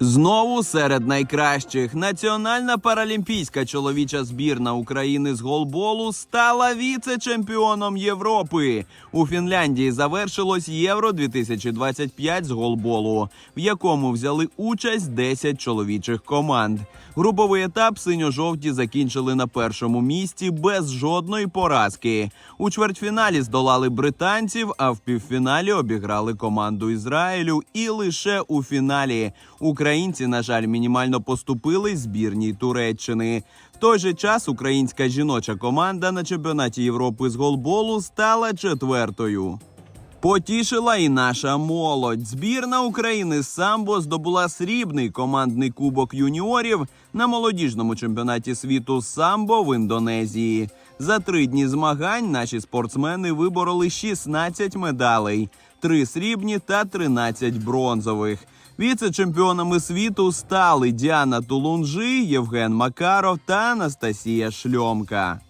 Знову серед найкращих національна паралімпійська чоловіча збірна України з голболу стала віце-чемпіоном Європи. У Фінляндії завершилось Євро 2025 з голболу, в якому взяли участь 10 чоловічих команд. Груповий етап синьо-жовті закінчили на першому місці без жодної поразки. У чвертьфіналі здолали британців, а в півфіналі обіграли команду Ізраїлю. І лише у фіналі українці, на жаль, мінімально поступили збірній Туреччини. В той же час українська жіноча команда на чемпіонаті Європи з голболу стала четвертою. Потішила і наша молодь. Збірна України з самбо здобула срібний командний кубок юніорів на молодіжному чемпіонаті світу самбо в Індонезії. За три дні змагань наші спортсмени вибороли 16 медалей, 3 срібні та 13 бронзових. Віце-чемпіонами світу стали Діана Тулунжи, Євген Макаров та Анастасія Шльомка.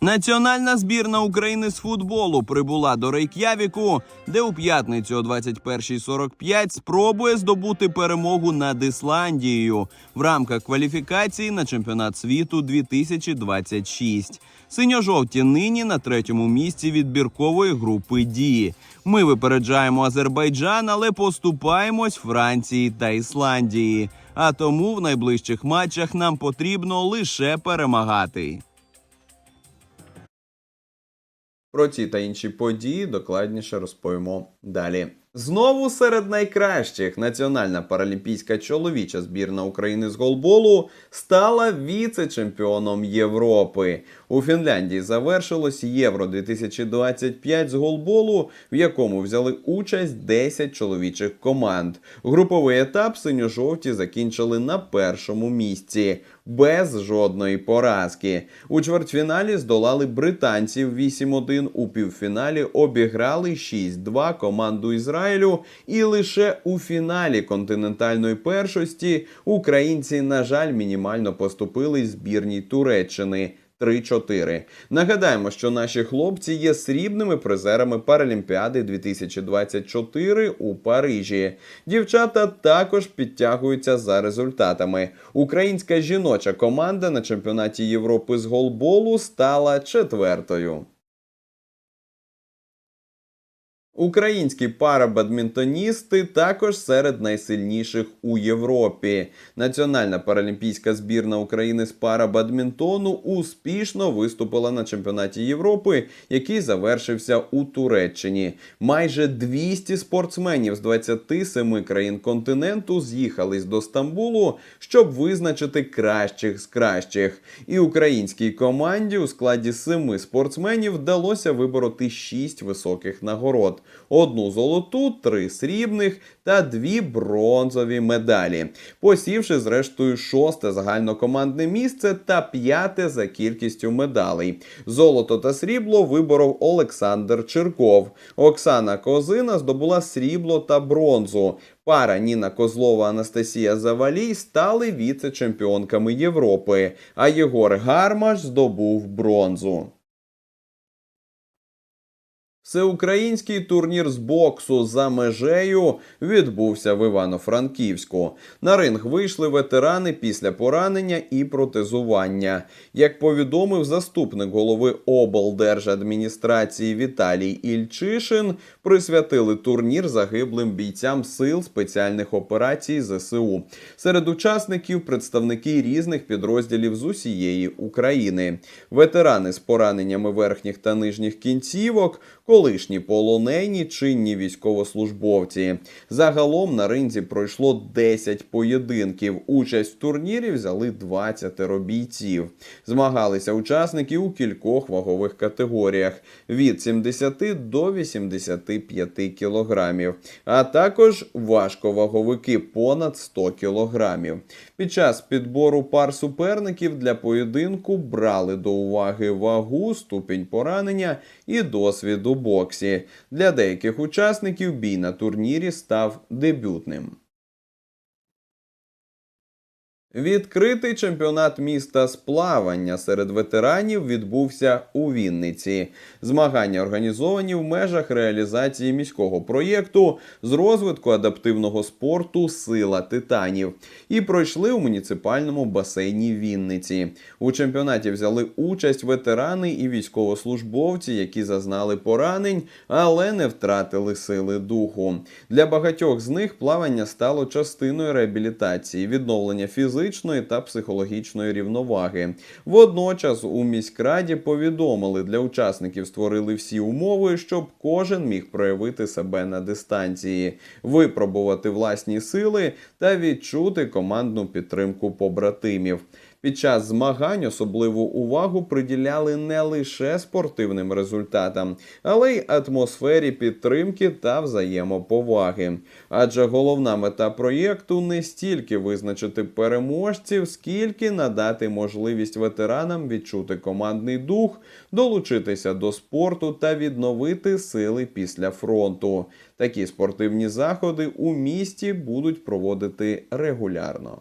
Національна збірна України з футболу прибула до Рейк'явіку, де у п'ятницю о 21.45 спробує здобути перемогу над Ісландією в рамках кваліфікації на чемпіонат світу 2026. Синьо-жовті нині на третьому місці відбіркової групи Ді. Ми випереджаємо Азербайджан, але поступаємось Франції та Ісландії. А тому в найближчих матчах нам потрібно лише перемагати. Про ці та інші події докладніше розповімо далі. Знову серед найкращих національна паралімпійська чоловіча збірна України з голболу стала віце-чемпіоном Європи. У Фінляндії завершилось Євро 2025 з голболу, в якому взяли участь 10 чоловічих команд. Груповий етап синьо-жовті закінчили на першому місці без жодної поразки. У чвертьфіналі здолали британців 8-1, у півфіналі обіграли 6-2 команду Ізраїлю. І лише у фіналі континентальної першості українці, на жаль, мінімально поступили збірній Туреччини. 3-4. Нагадаємо, що наші хлопці є срібними призерами Паралімпіади 2024 у Парижі. Дівчата також підтягуються за результатами. Українська жіноча команда на чемпіонаті Європи з голболу стала четвертою. Українські парабадмінтоністи також серед найсильніших у Європі. Національна паралімпійська збірна України з парабадмінтону успішно виступила на чемпіонаті Європи, який завершився у Туреччині. Майже 200 спортсменів з 27 країн континенту з'їхались до Стамбулу, щоб визначити кращих з кращих. І українській команді у складі семи спортсменів вдалося вибороти 6 високих нагород одну золоту, три срібних та дві бронзові медалі, посівши зрештою шосте загальнокомандне місце та п'яте за кількістю медалей. Золото та срібло виборов Олександр Чирков. Оксана Козина здобула срібло та бронзу. Пара Ніна Козлова Анастасія Завалій стали віце-чемпіонками Європи, а Єгор Гармаш здобув бронзу. Всеукраїнський турнір з боксу за межею відбувся в Івано-Франківську. На ринг вийшли ветерани після поранення і протезування. Як повідомив заступник голови облдержадміністрації Віталій Ільчишин, присвятили турнір загиблим бійцям сил спеціальних операцій ЗСУ. Серед учасників представники різних підрозділів з усієї України. Ветерани з пораненнями верхніх та нижніх кінцівок колишні полонені, чинні військовослужбовці. Загалом на ринзі пройшло 10 поєдинків. Участь в турнірі взяли 20 бійців. Змагалися учасники у кількох вагових категоріях від 70 до 85 кілограмів, а також важковаговики понад 100 кілограмів. Під час підбору пар суперників для поєдинку брали до уваги вагу, ступінь поранення і досвід у боксі. Для деяких учасників бій на турнірі став дебютним. Відкритий чемпіонат міста з плавання серед ветеранів відбувся у Вінниці. Змагання організовані в межах реалізації міського проєкту з розвитку адаптивного спорту Сила титанів і пройшли у муніципальному басейні Вінниці. У чемпіонаті взяли участь ветерани і військовослужбовці, які зазнали поранень, але не втратили сили духу. Для багатьох з них плавання стало частиною реабілітації, відновлення фізичної та психологічної рівноваги. Водночас у міськраді повідомили для учасників створили всі умови, щоб кожен міг проявити себе на дистанції, випробувати власні сили та відчути командну підтримку побратимів. Під час змагань особливу увагу приділяли не лише спортивним результатам, але й атмосфері підтримки та взаємоповаги. Адже головна мета проєкту не стільки визначити переможців, скільки надати можливість ветеранам відчути командний дух, долучитися до спорту та відновити сили після фронту. Такі спортивні заходи у місті будуть проводити регулярно.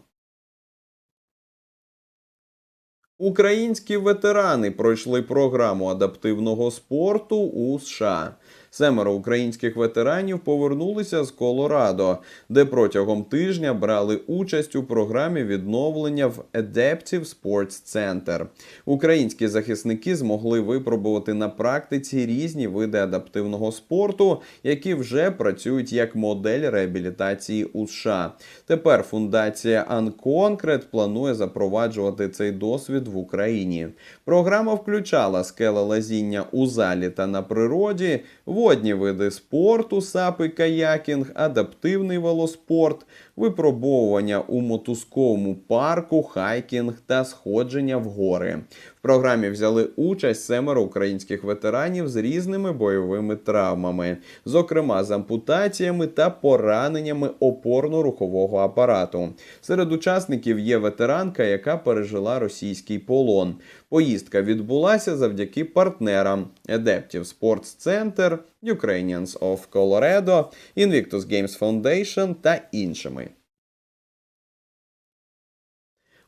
Українські ветерани пройшли програму адаптивного спорту у США. Семеро українських ветеранів повернулися з Колорадо, де протягом тижня брали участь у програмі відновлення в Adaptive Sports Center. Українські захисники змогли випробувати на практиці різні види адаптивного спорту, які вже працюють як модель реабілітації у США. Тепер фундація Unconcrete планує запроваджувати цей досвід в Україні. Програма включала скелелазіння у залі та на природі, водні види спорту, сапи, каякінг, адаптивний велоспорт, випробовування у мотузковому парку, хайкінг та сходження в гори. В програмі взяли участь семеро українських ветеранів з різними бойовими травмами, зокрема з ампутаціями та пораненнями опорно-рухового апарату. Серед учасників є ветеранка, яка пережила російський полон. Поїздка відбулася завдяки партнерам Adaptive Sports Center, Ukrainians of Colorado, Invictus Games Foundation та іншими.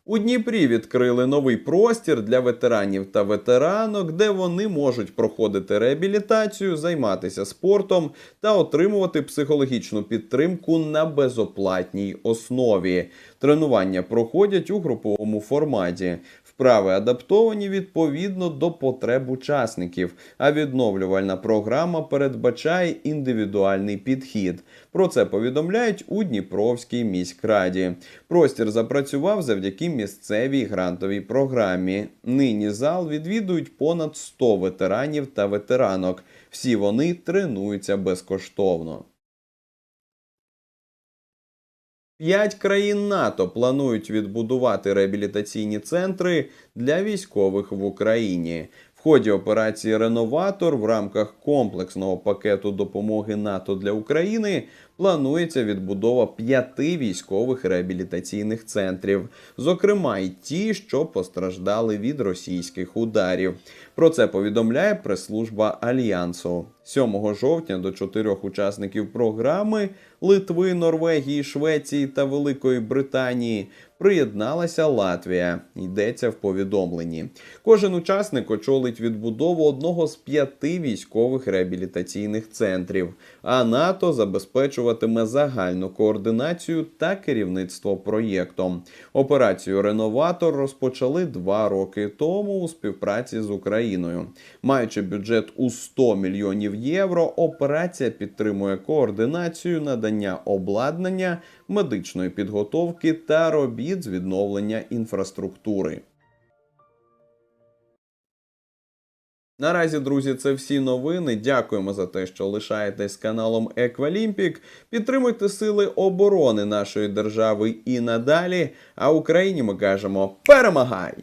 У Дніпрі відкрили новий простір для ветеранів та ветеранок, де вони можуть проходити реабілітацію, займатися спортом та отримувати психологічну підтримку на безоплатній основі. Тренування проходять у груповому форматі. Вправи адаптовані відповідно до потреб учасників, а відновлювальна програма передбачає індивідуальний підхід. Про це повідомляють у Дніпровській міськраді. Простір запрацював завдяки місцевій грантовій програмі. Нині зал відвідують понад 100 ветеранів та ветеранок. Всі вони тренуються безкоштовно. П'ять країн НАТО планують відбудувати реабілітаційні центри для військових в Україні. В ході операції Реноватор в рамках комплексного пакету допомоги НАТО для України планується відбудова п'яти військових реабілітаційних центрів, зокрема й ті, що постраждали від російських ударів. Про це повідомляє прес-служба Альянсу. 7 жовтня до чотирьох учасників програми Литви, Норвегії, Швеції та Великої Британії приєдналася Латвія. Йдеться в повідомленні. Кожен учасник очолить відбудову одного з п'яти військових реабілітаційних центрів, а НАТО забезпечуватиме загальну координацію та керівництво проєктом. Операцію Реноватор розпочали два роки тому у співпраці з Україною. Маючи бюджет у 100 мільйонів євро, операція підтримує координацію надання обладнання, медичної підготовки та робіт з відновлення інфраструктури. Наразі, друзі, це всі новини. Дякуємо за те, що лишаєтесь каналом Еквалімпік. Підтримуйте сили оборони нашої держави і надалі. А Україні ми кажемо перемагай!